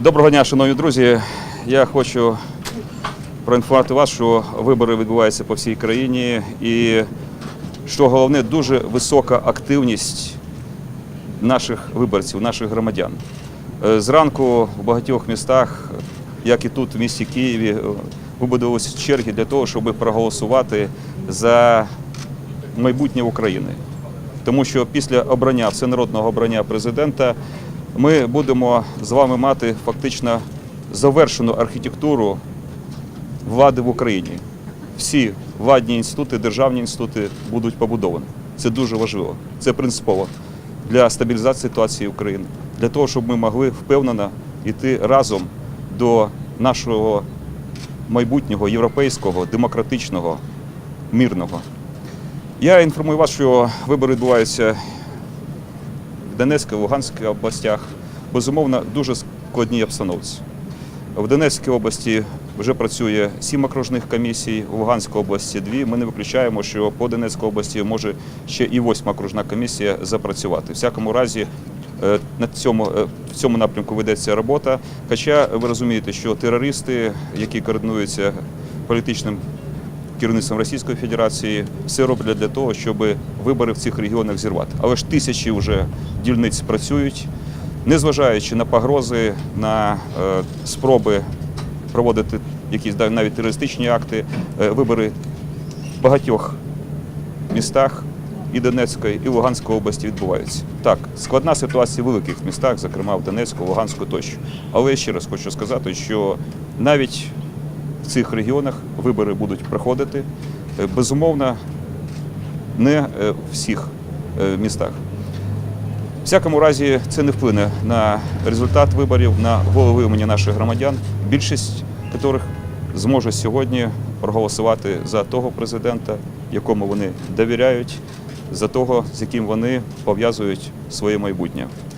Доброго дня, шановні друзі. Я хочу проінформувати вас, що вибори відбуваються по всій країні, і що головне, дуже висока активність наших виборців, наших громадян. Е, Зранку в багатьох містах, як і тут в місті Києві, е, вибудувалися черги для того, щоб проголосувати за майбутнє України. Тому що після обрання, всенародного обрання президента, ми будемо з вами мати фактично завершену архітектуру влади в Україні. Всі владні інститути, державні інститути будуть побудовані. Це дуже важливо. Це принципово для стабілізації ситуації України, для того, щоб ми могли впевнено йти разом до нашого майбутнього європейського, демократичного, мирного. Я інформую вас, що вибори відбуваються в Донецькій, Луганській областях. Безумовно, дуже складній обстановці. В Донецькій області вже працює сім окружних комісій, в Луганській області дві. Ми не виключаємо, що по Донецькій області може ще і восьма окружна комісія запрацювати. В всякому разі, е, на цьому, е, в цьому напрямку ведеться робота. Хоча ви розумієте, що терористи, які координуються політичним керівництвом Російської Федерації все роблять для того, щоб вибори в цих регіонах зірвати. Але ж тисячі вже дільниць працюють, незважаючи на погрози, на е, спроби проводити якісь навіть терористичні акти, е, вибори в багатьох містах і Донецької, і Луганської області відбуваються. Так, складна ситуація в великих містах, зокрема в Донецьку, Луганську тощо. Але я ще раз хочу сказати, що навіть в цих регіонах вибори будуть проходити. Е, Безумовно, не в всіх містах. В всякому разі, це не вплине на результат виборів, на волевиявлення наших громадян, більшість яких зможе сьогодні проголосувати за того президента, якому вони довіряють, за того, з яким вони пов'язують своє майбутнє.